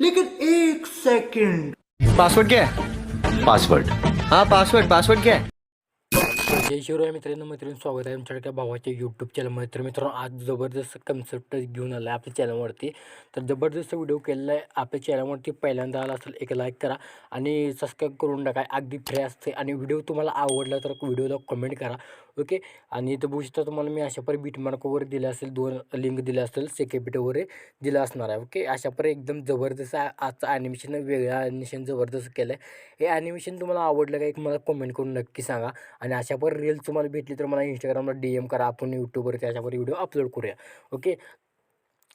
लेकिन एक second. Password क्या है? पासवर्ड। हाँ पासवर्ड पासवर्ड क्या है? जय शिवराय मित्रांनो मित्रांनो स्वागत आहे आमच्या एका भावाच्या यूट्यूब चॅनलमध्ये तर मित्रांनो आज जबरदस्त कन्सेप्ट घेऊन आला आहे आपल्या चॅनलवरती तर जबरदस्त व्हिडिओ केलेला आहे आपल्या चॅनलवरती पहिल्यांदा आला असेल एक लाईक करा आणि सबस्क्राईब करून टाका. अगदी फ्री असते आणि व्हिडिओ तुम्हाला आवडला तर व्हिडिओला कमेंट करा. ओके आणि इथं बघू शकता तुम्हाला मी अशा परी बीटमार्क वगैरे दिले असेल दोन लिंक दिले असेल सेकेबिट वगैरे दिलं असणार आहे. ओके अशा परी एकदम जबरदस्त आजचं ॲनिमेशन वेगळं ॲनिमेशन जबरदस्त केलं आहे हे ॲनिमेशन तुम्हाला आवडलं का एक मला कमेंट करून नक्की सांगा. आणि अशा पर रील्स तुम्हाला भेटली तर मला इंस्टाग्रामला डी एम करा. आपण यूट्यूबवर त्याच्यावर व्हिडिओ अपलोड करूया. ओके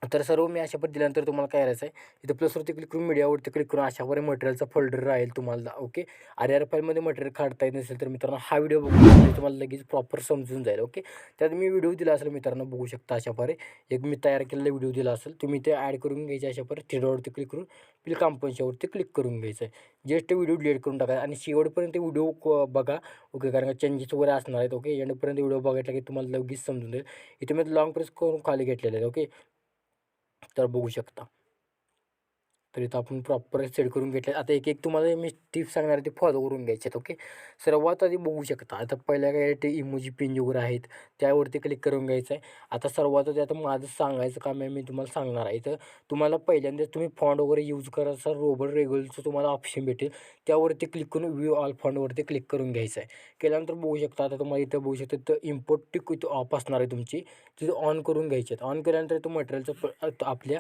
तर सर्व मी अशा पद्धती दिल्यानंतर तुम्हाला काय करायचं आहे इथं प्लसवरती क्लिक करून मीडियावरती क्लिक करून अशावर मटेरियलचा फोल्डर राहील तुम्हाला ओके आर आर फाईलमध्ये मटेरियल काढता येत नसेल तर मित्रांनो हा व्हिडिओ बघून तुम्हाला लगेच प्रॉपर समजून जाईल ओके त्यात मी व्हिडिओ दिला असेल मित्रांनो बघू शकता अशाप्रकारे एक मी तयार केलेला व्हिडिओ दिला असेल तुम्ही ते ॲड करून घ्यायचे अशाप्रकारे थिएटरवरती क्लिक करून पिल कंपनीच्यावरती क्लिक करून घ्यायचं आहे जस्ट व्हिडिओ डिलीट करून टाकायचा आणि शेवटपर्यंत व्हिडिओ क- बघा ओके कारण का चेंजेस वगैरे असणार आहेत ओके एंडपर्यंत व्हिडिओ बघितला की तुम्हाला लगेच समजून जाईल. इथे मी लॉंग प्रेस करून खाली घेतलेले आहेत ओके तर बघू शकता. तर इथं आपण प्रॉपर सेट करून घेतले आता एक एक तुम्हाला मी टिप्स सांगणार आहे ते फॉलो करून घ्यायचे आहेत ओके सर्वात आधी बघू शकता आता पहिल्या काय ते इमोजी पिंज वगैरे आहेत त्यावरती क्लिक करून घ्यायचं आहे आता सर्वात आधी आता माझं सांगायचं काम आहे मी तुम्हाला सांगणार आहे. तर तुम्हाला पहिल्यांदा तुम्ही फॉन्ड वगैरे यूज करायचा रोबर रेग्युलरचं तुम्हाला ऑप्शन भेटेल त्यावरती क्लिक करून व्ह्यू ऑल फॉन्डवरती क्लिक करून घ्यायचं आहे केल्यानंतर बघू शकता आता तुम्हाला इथं बघू शकता तर इम्पोर्ट टिक इथं ऑफ असणार आहे तुमची तिथं ऑन करून घ्यायची आहेत ऑन केल्यानंतर तो मटेरियलचं आपल्या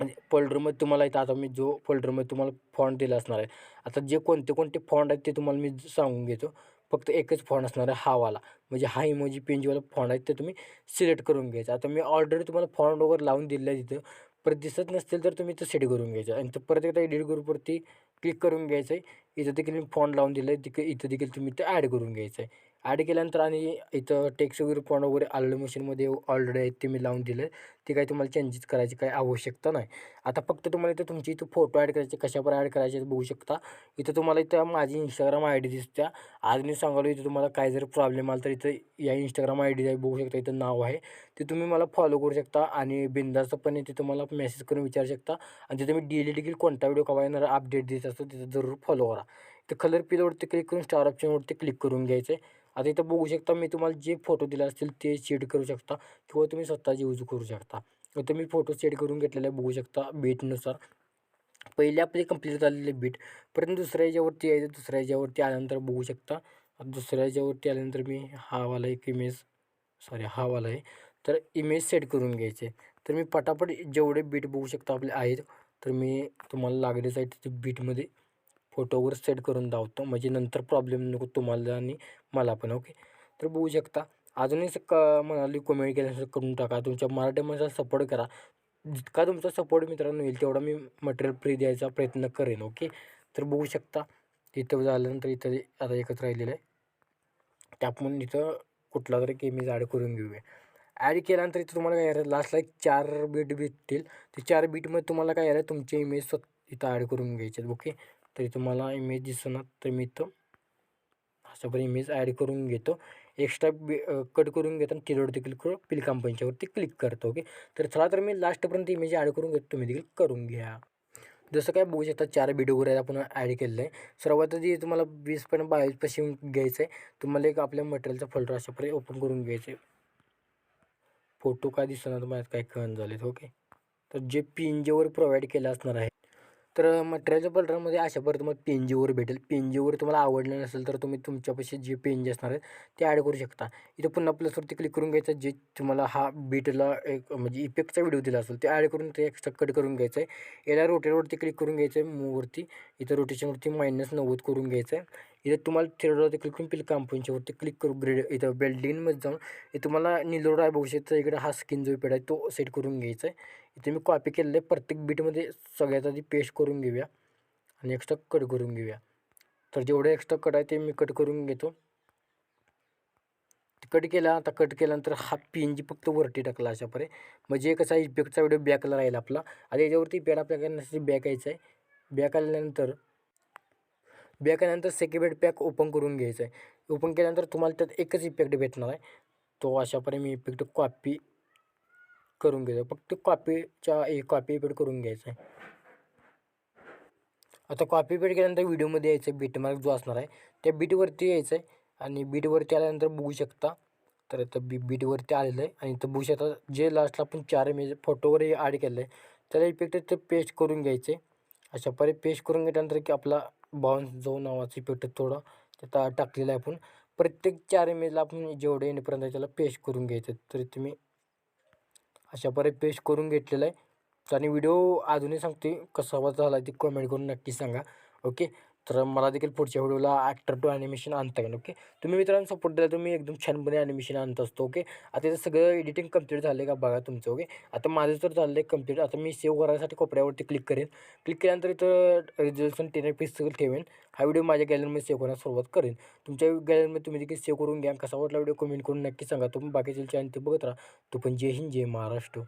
आणि फोल्डरमध्ये तुम्हाला इथं आता मी जो फोल्डरमध्ये तुम्हाला फॉन्ट दिला असणार आहे आता जे कोणते कोणते फॉन्ट आहेत ते तुम्हाला मी सांगून घेतो. फक्त एकच फॉन्ट असणार आहे हावाला. म्हणजे हा इमोजी पेंजीवाला फॉन्ट आहे ते तुम्ही सिलेक्ट करून घ्यायचं. आता मी ऑलरेडी तुम्हाला फॉन्ट वगैरे लावून दिलेलं आहे तिथं. परत दिसत नसतील तर तुम्ही इथं सेट करून घ्यायचं. आणि तर परत एकदा एडिट ग्रुपवरती क्लिक करून घ्यायचं आहे. इथं देखील मी फॉन्ट लावून दिलं आहे. तिकडे इथं देखील तुम्ही ते ॲड करून घ्यायचं आहे. ॲड केल्यानंतर आणि इथं टेक्स वगैरे पॉइंट वगैरे आलेलं मशीनमध्ये ऑलरेडी आहेत ते मी लावून दिलं आहे ते काही तुम्हाला चेंजेस करायची काही आवश्यकता नाही. आता फक्त तुम्हाला इथं तुमची इथं फोटो ॲड करायचे कशावर ॲड करायचे बघू शकता. इथं तुम्हाला इथं माझी इंस्टाग्राम आय डी दिसत्या. आज मी सांगालो इथं तुम्हाला काय जर प्रॉब्लेम आला तर इथं या इंस्टाग्राम आय डी बघू शकता इथं नाव आहे. ते तुम्ही मला फॉलो करू शकता आणि बिंदाचं पण मला तुम्हाला मेसेज करून विचारू शकता. आणि तिथे मी डेली देखील कोणता व्हिडिओ कवा येणार अपडेट देत असतो तिथं जरूर फॉलो करा. तर कलर पिलवरती क्लिक करून स्टार ऑप्शनवरती क्लिक करून घ्यायचं आहे आता इथं बघू शकता मी तुम्हाला जे फोटो दिले असतील ते शेड करू शकता किंवा तुम्ही स्वतःचे यूज करू शकता. इथं मी फोटो सेट करून घेतलेले बघू शकता बीटनुसार पहिले आपले कंप्लीट झालेले बीट परंतु दुसऱ्या याच्यावरती यायचं दुसऱ्या याच्यावरती आल्यानंतर बघू शकता. दुसऱ्या याच्यावरती आल्यानंतर मी हावाला एक इमेज सॉरी हा वाला आहे. तर इमेज सेट करून घ्यायचे. तर मी पटापट जेवढे बीट बघू शकता आपले आहेत तर मी तुम्हाला लागलेच आहे तिथे बीटमध्ये फोटोवर सेट करून दावतो. म्हणजे नंतर प्रॉब्लेम नको तुम्हाला आणि मला पण ओके तर बघू शकता. अजूनही क म्हणाली कमेंट केल्यानंतर करून टाका. तुमच्या मराठी माणसाला सपोर्ट करा. जितका तुमचा सपोर्ट मित्रांनो येईल तेवढा मी मटेरियल फ्री द्यायचा प्रयत्न करेन ओके तर बघू शकता. इथं झाल्यानंतर इथं आता एकच राहिलेलं आहे. त्या इथं कुठला तरी इमेज ॲड करून घेऊया. ॲड केल्यानंतर इथं तुम्हाला काय करायचं लास्टला एक चार बीट भेटतील. ते चार बीटमध्ये तुम्हाला काय करायचं तुमचे इमेज स्वत इथं ॲड करून घ्यायचे ओके तरी तुम्हाला इमेज दिसणार. तर मी इथं अशापर इमेज ॲड करून घेतो. एक्स्ट्रा बी कट करून घेतो आणि किलोवरती क्लिक करून पिल कंपनीच्यावरती क्लिक करतो ओके तर चला तर मी लास्टपर्यंत इमेज ॲड करून घेतो. तुम्ही देखील करून घ्या. जसं काय बघू शकता चार व्हिडिओ वगैरे आपण ॲड केलेलं. आहे सर्वात आधी तुम्हाला वीस पण बावीस घ्यायचं आहे तुम्हाला एक आपल्या मटेरियलचा फोल्डर अशाप्रकारे ओपन करून घ्यायचं आहे फोटो काय दिसणार तुम्हाला काय कळण झालेत ओके तर जे पी एन जीवर प्रोव्हाइड केलं असणार आहे तर मटेरियलच्या फोल्डरमध्ये अशा परत तुम्हाला पी एन जीवर भेटेल. पी एन जीवर तुम्हाला आवडलं नसेल तर तुम्ही तुमच्यापाशी जे पी एन जी असणार आहेत ते ॲड करू शकता. इथं पुन्हा प्लसवरती क्लिक करून घ्यायचं. जे तुम्हाला हा बीटला एक म्हणजे इफेक्टचा व्हिडिओ दिला असेल ते ॲड करून ते एक्स्ट्रा कट करून घ्यायचं आहे याला रोटेटवरती क्लिक करून घ्यायचं आहे मूवरती इथं रोटेशनवरती मायनस नव्वद करून घ्यायचं आहे इथं तुम्हाला थिएटरवरती क्लिक करून पिल कंपनीच्यावरती क्लिक करू ग्रेड इथं बेल्डिंगमध्ये जाऊन. इथं तुम्हाला निलोडा आहे बघू शकता इकडे हा स्किन जो पेड आहे तो सेट करून घ्यायचा आहे. इथे मी कॉपी केलेलं आहे. प्रत्येक बीटमध्ये सगळ्यात आधी पेस्ट करून घेऊया. आणि एक्स्ट्रा कट करून घेऊया. तर जेवढे एक्स्ट्रा कट आहे ते मी कट करून घेतो. कट केला आता कट केल्यानंतर हा पिन जी फक्त वरती टाकला अशा म्हणजे म्हणजे कसा इफेक्टचा व्हिडिओ बॅकला राहील आपला. आणि याच्यावरती पॅड आपल्याकडे नसते बॅक यायचं आहे? बॅक आल्यानंतर बॅक आल्यानंतर पॅक ओपन करून घ्यायचं आहे ओपन केल्यानंतर तुम्हाला त्यात एकच इफेक्ट भेटणार आहे. तो अशापणे मी इफेक्ट कॉपी करून घ्यायचं फक्त कॉपीच्या ए कॉपी इफेक्ट करून घ्यायचं आहे आता कॉपी पेड केल्यानंतर व्हिडिओमध्ये यायचं बीटमार्क जो असणार आहे त्या बीटवरती यायचं आहे आणि बीटवरती आल्यानंतर बघू शकता. तर आता बी बीटवरती आलेलं आहे आणि तर बघू शकता जे लास्टला आपण चार इमेज फोटोवर ॲड केलं आहे त्याला इफेक्ट ते पेस्ट करून घ्यायचं आहे अशा परी पेश करून घेतल्यानंतर की आपला बाउन्स जो नावाची इफेक्ट थोडा त्यात टाकलेला आहे आपण. प्रत्येक चार इमेजला आपण जेवढे येणेपर्यंत त्याला पेश करून घ्यायचं तरी तुम्ही अशा परी पेश करून घेतलेलं आहे. आणि व्हिडिओ अजूनही सांगते कसा झाला ते कमेंट करून नक्की सांगा. ओके तर मला देखील पुढच्या व्हिडिओला ॲक्टर टू ॲनिमेशन आणता येईल ओके तुम्ही मित्रांनो सपोर्ट दिला तर एकदम छानपणे ॲनिमेशन आणत असतो ओके आता इथं सगळं एडिटिंग कंप्लीट झालं आहे का बघा तुमचं ओके आता माझं तर झालं आहे कंप्लीट आता मी सेव्ह करायसाठी कोपऱ्यावरती क्लिक करेन. क्लिक केल्यानंतर इथं रिझल्युशन टेन एफ सगळं ठेवेन. हा व्हिडिओ माझ्या गॅलरीमध्ये सेव्ह करण्यास सुरुवात करेन. तुमच्या गॅलरीमध्ये तुम्ही देखील सेव्ह करून घ्या. कसा वाटला व्हिडिओ कमेंट करून नक्की सांगा. तुम्ही बाकीचे चॅनल ते बघत राहा. तो पण जय हिंद जय महाराष्ट्र.